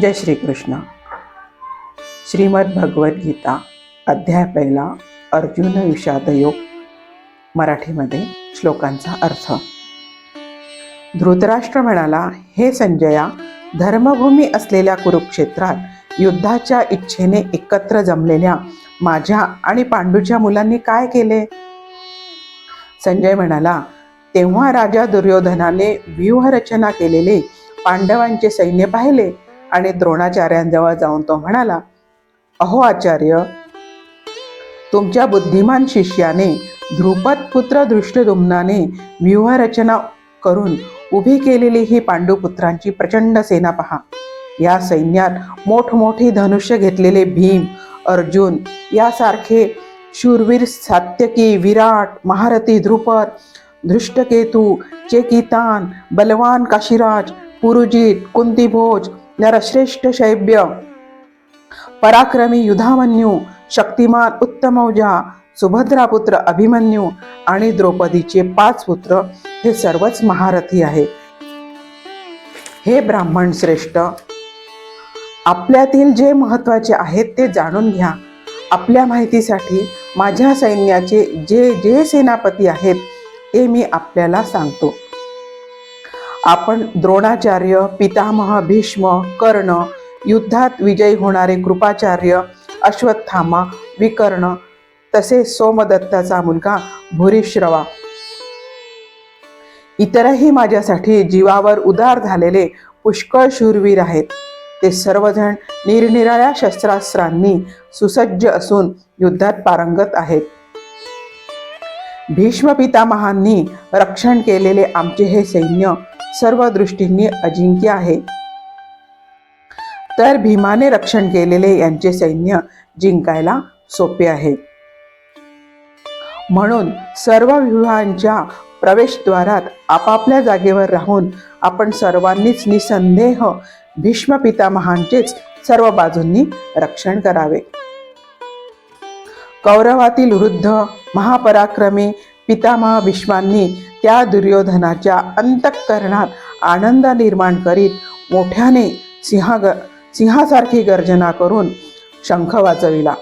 जय श्रीकृष्ण. श्रीमद भगवद्गीता अध्याय पहिला अर्जुन विषादयोग मराठीमध्ये श्लोकांचा अर्थ. धृतराष्ट्र म्हणाला हे संजया धर्मभूमी असलेल्या कुरुक्षेत्रात युद्धाच्या इच्छेने एकत्र जमलेल्या माझ्या आणि पांडूच्या मुलांनी काय केले? संजय म्हणाला तेव्हा राजा दुर्योधनाने व्यूहरचना केलेले पांडवांचे सैन्य पाहिले आणि द्रोणाचार्यांजवळ जाऊन तो म्हणाला अहो आचार्य तुमच्या बुद्धिमान शिष्याने ध्रुपद पुत्र दृष्टदुम्नाने व्यूहरचना करून उभी केलेली ही पांडुपुत्रांची प्रचंड सेना पहा. या सैन्यात मोठमोठी धनुष्य घेतलेले भीम अर्जुन यासारखे शूरवीर सात्यकी विराट महारथी ध्रुपद धृष्टकेतू चेकितान बलवान काशीराज पुरुजित कुंतीभोज नरश्रेष्ठ शैब्य। पराक्रमी युधामन्यू शक्तिमान उत्तमौजा सुभद्रापुत्र अभिमन्यू आणि द्रौपदीचे पाच पुत्र हे सर्वच महारथी आहे। हे ब्राह्मण श्रेष्ठ आपल्यातील जे महत्त्वाचे आहेत ते जाणून घ्या। आपल्या माहितीसाठी माझ्या सैन्याचे जे जे सेनापती आहेत ते मी आपल्याला सांगतो। आपण द्रोणाचार्य पितामह भीष्म कर्ण युद्धात विजयी होणारे कृपाचार्य अश्वत्थामा विकर्ण तसेच सोमदत्ताचा मुलगा भूरिश्रवा. इतरही माझ्यासाठी जीवावर उदार झालेले पुष्कळ शूरवीर आहेत. ते सर्वजण निरनिराळ्या शस्त्रास्त्रांनी सुसज्ज असून युद्धात पारंगत आहेत. भीष्म पितामहांनी रक्षण केलेले आमचे हे सैन्य सर्व दृष्टींनी अजिंक्य आहे. तर भीमाने रक्षण केलेले यांचे सैन्य जिंकायला सोपे आहे. म्हणून सर्व विवाहांच्या प्रवेशद्वारात आपापल्या जागेवर राहून आपण सर्वांनीच निसंदेह भीष्म पितामहांचेच सर्व बाजूंनी रक्षण करावे. कौरवातील वृद्ध महापराक्रमी पितामह भीष्मांनी त्या दुर्योधनाच्या अंतःकरणात आनंद निर्माण करीत मोठ्याने सिंहाग सिंहासारखी गर्जना करून शंख वाजविला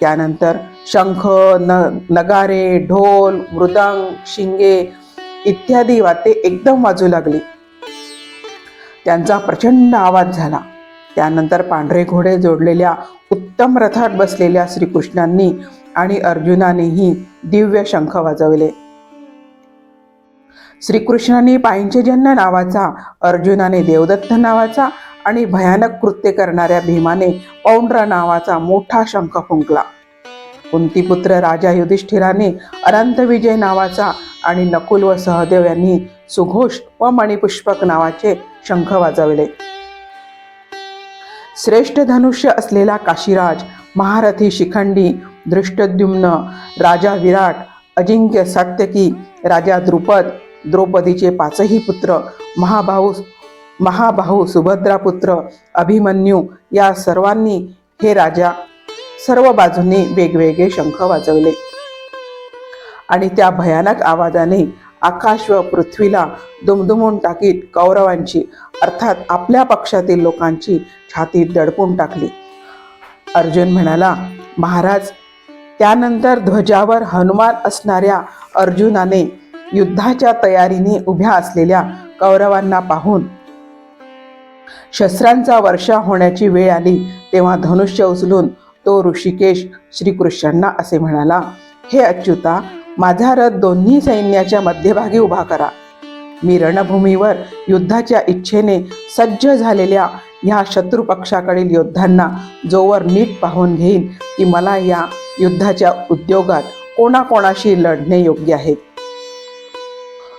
त्यानंतर शंख न नगारे ढोल मृदंग शिंगे इत्यादी वाते एकदम वाजू लागली. त्यांचा प्रचंड आवाज झाला. त्यानंतर पांढरे घोडे जोडलेल्या उत्तम रथात बसलेल्या श्रीकृष्णांनी आणि अर्जुनानेही दिव्य शंख वाजवले. श्रीकृष्णांनी पांचजन्य नावाचा अर्जुनाने देवदत्त नावाचा आणि भयानक कृत्य करणाऱ्या भीमाने पौंड्र नावाचा मोठा शंख फुंकला. कुंतीपुत्र राजा युधिष्ठिराने अनंत विजय नावाचा आणि नकुल व सहदेव यांनी सुघोष व मणिपुष्पक नावाचे शंख वाजवले. श्रेष्ठ धनुष्य असलेला काशीराज महारथी शिखंडी धृष्टद्युम्न राजा विराट अजिंक्य सात्यकी राजा द्रुपद द्रौपदीचे पाचही पुत्र महाभाऊ महाभाऊ सुभद्रापुत्र अभिमन्यू या सर्वांनी हे राजा सर्व बाजूंनी वेगवेगळे शंख वाजवले. आणि त्या भयानक आवाजाने आकाश व पृथ्वीला दुमदुमून टाकीत कौरवांची अर्थात आपल्या पक्षातील लोकांची छाती दडपून टाकली. अर्जुन म्हणाला महाराज त्यानंतर ध्वजावर हनुमान असणाऱ्या अर्जुनाने युद्धाच्या तयारीने उभ्या असलेल्या कौरवांना पाहून शस्त्रांचा वर्षा होण्याची वेळ आली तेव्हा धनुष्य उचलून तो ऋषिकेश श्रीकृष्णांना असे म्हणाला हे अच्युता माझा रथ दोन्ही सैन्याच्या मध्यभागी उभा करा. मी रणभूमीवर युद्धाच्या इच्छेने सज्ज झालेल्या ह्या शत्रुपक्षाकडील योद्धांना जोवर नीट पाहून घेईन की मला या युद्धाच्या उद्योगात कोणाकोणाशी लढणे योग्य आहे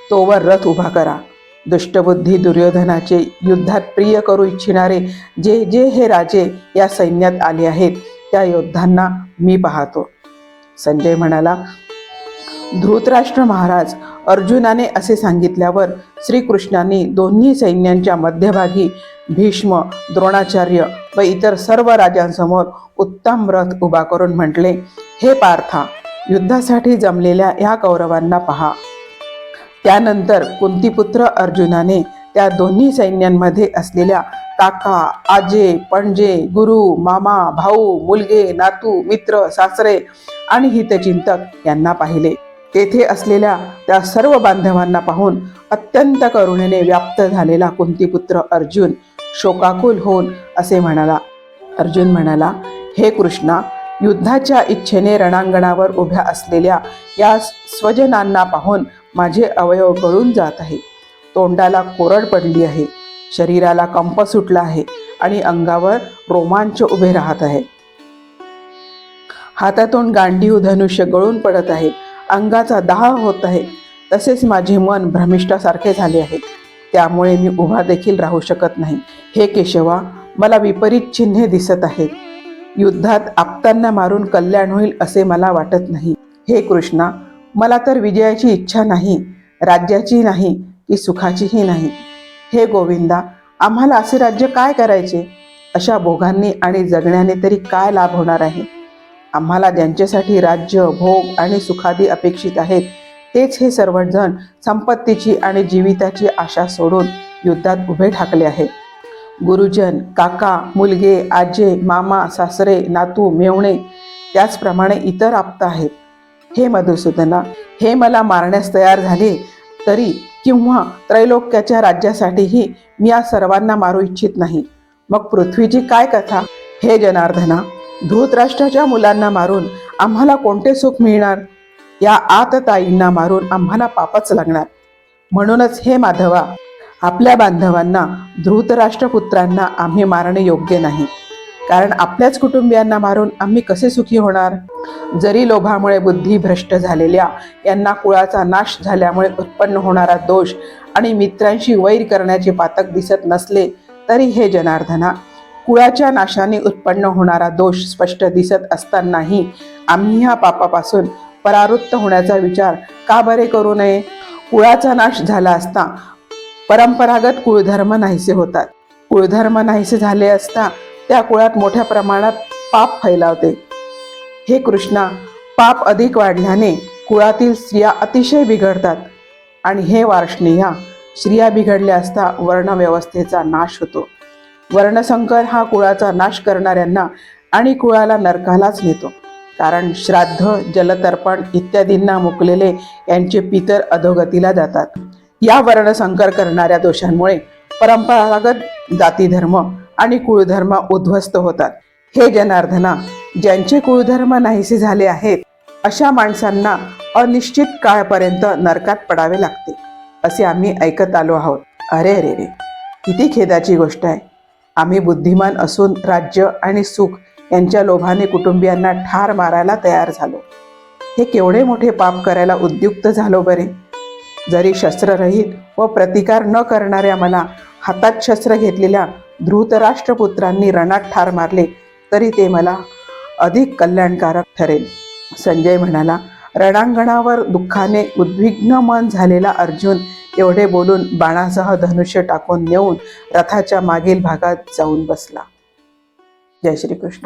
तोवर रथ उभा करा. दुष्टबुद्धी दुर्योधनाचे युद्धात प्रिय करू इच्छिणारे जे जे हे राजे या सैन्यात आले आहेत त्या योद्धांना मी पाहतो. संजय म्हणाला धृतराष्ट्र महाराज अर्जुनाने असे सांगितल्यावर श्रीकृष्णांनी दोन्ही सैन्यांच्या मध्यभागी भीष्म द्रोणाचार्य व इतर सर्व राजांसमोर उत्तम रथ उभा करून म्हटले हे पार्था युद्धासाठी जमलेल्या या कौरवांना पहा. त्यानंतर कुंतीपुत्र अर्जुनाने त्या दोन्ही सैन्यांमध्ये असलेल्या काका आजे पणजे गुरु मामा भाऊ मुलगे नातू मित्र सासरे आणि हितचिंतक यांना पाहिले. तेथे असलेल्या त्या सर्व बांधवांना पाहून अत्यंत करुणेने व्याप्त झालेला कुंतीपुत्र अर्जुन शोकाकुल होऊन असे म्हणाला. अर्जुन म्हणाला हे कृष्णा युद्धाच्या इच्छेने रणांगणावर उभ्या असलेल्या या स्वजनांना पाहून माझे अवयव गळून जात आहे तोंडाला कोरड पडली आहे शरीराला कंप सुटला आहे आणि अंगावर रोमांच उभे राहत आहे हातातून गांडीव धनुष्य गळून पडत आहे अंगाचा दाह होत आहे. तसेच माझे मन भ्रमिष्ठासारखे झाले आहे. त्यामुळे मी उभा देखील राहू शकत नाही. हे केशवा मला विपरीत चिन्हे दिसत आहेत. युद्धात आपतांना मारून कल्याण होईल असे मला वाटत नाही. हे कृष्णा मला तर विजयाची इच्छा नाही राज्याची नाही की सुखाचीही नाही. हे गोविंदा आम्हाला असे राज्य काय करायचे? अशा भोगांनी आणि जगण्याने तरी काय लाभ होणार आहे? आम्हाला ज्यांच्यासाठी राज्य भोग आणि सुखादी अपेक्षित आहेत तेच हे सर्वजण संपत्तीची आणि जीविताची आशा सोडून युद्धात उभे ठाकले आहेत. गुरुजन काका मुलगे आजे मामा सासरे नातू मेवणे त्याचप्रमाणे इतर आप्त आहेत. हे मधुसूदना हे मला मारण्यास तयार झाले तरी किंवा त्रैलोक्याच्या राज्यासाठीही मी या सर्वांना मारू इच्छित नाही. मग पृथ्वीची काय कथा? हे जनार्दना धृतराष्ट्राच्या मुलांना मारून आम्हाला कोणते सुख मिळणार? या आतताईंना मारून आम्हाला पापच लागणार. म्हणूनच हे माधवा आपल्या बांधवांना धृतराष्ट्रपुत्रांना आम्ही मारणे योग्य नाही. कारण आपल्याच कुटुंबियांना मारून आम्ही कसे सुखी होणार? जरी लोभामुळे बुद्धी भ्रष्ट झालेल्या यांना कुळाचा नाश झाल्यामुळे उत्पन्न होणारा दोष आणि मित्रांशी वैर करण्याचे पातक दिसत नसले तरी हे जनार्दना कुळाच्या नाशाने उत्पन्न होणारा दोष स्पष्ट दिसत असतानाही आम्ही ह्या पापापासून परावृत्त होण्याचा विचार का बरे करू नये? कुळाचा नाश झाला असता परंपरागत कुळधर्म नाहीसे होतात. कुळधर्म नाहीसे झाले असता त्या कुळात मोठ्या प्रमाणात पाप फैलावते. हे कृष्णा पाप अधिक वाढल्याने कुळातील स्त्रिया अतिशय बिघडतात आणि हे वार्ष्णेया स्त्रिया बिघडल्या असता वर्णव्यवस्थेचा नाश होतो. वर्णसंकर हा कुळाचा नाश करणाऱ्यांना आणि कुळाला नरकालाच नेतो. कारण श्राद्ध जलतर्पण इत्यादींना मुकलेले यांचे पितर अधोगतीला जातात. या वर्णसंकर करणाऱ्या दोषांमुळे परंपरागत जातीधर्म आणि कुळधर्म उद्ध्वस्त होतात. हे जनार्दना ज्यांचे कुळधर्म नाहीसे झाले आहेत अशा माणसांना अनिश्चित काळपर्यंत नरकात पडावे लागते असे आम्ही ऐकत आलो आहोत. अरे अरे रे किती खेदाची गोष्ट आहे. आम्ही बुद्धिमान असून राज्य आणि सुख यांच्या लोभाने कुटुंबियांना ठार मारायला तयार झालो. हे केवढे मोठे पाप करायला उद्युक्त झालो बरे. जरी शस्त्ररहित व प्रतिकार न करणाऱ्या मला हातात शस्त्र घेतलेल्या धृतराष्ट्रपुत्रांनी रणात ठार मारले तरी ते मला अधिक कल्याणकारक ठरेल. संजय म्हणाला रणांगणावर दुःखाने उद्विग्न मन झालेला अर्जुन एवढे बोलून बाणासह धनुष्य टाकून नेऊन रथाच्या मागील भागात जाऊन बसला. जय श्री कृष्ण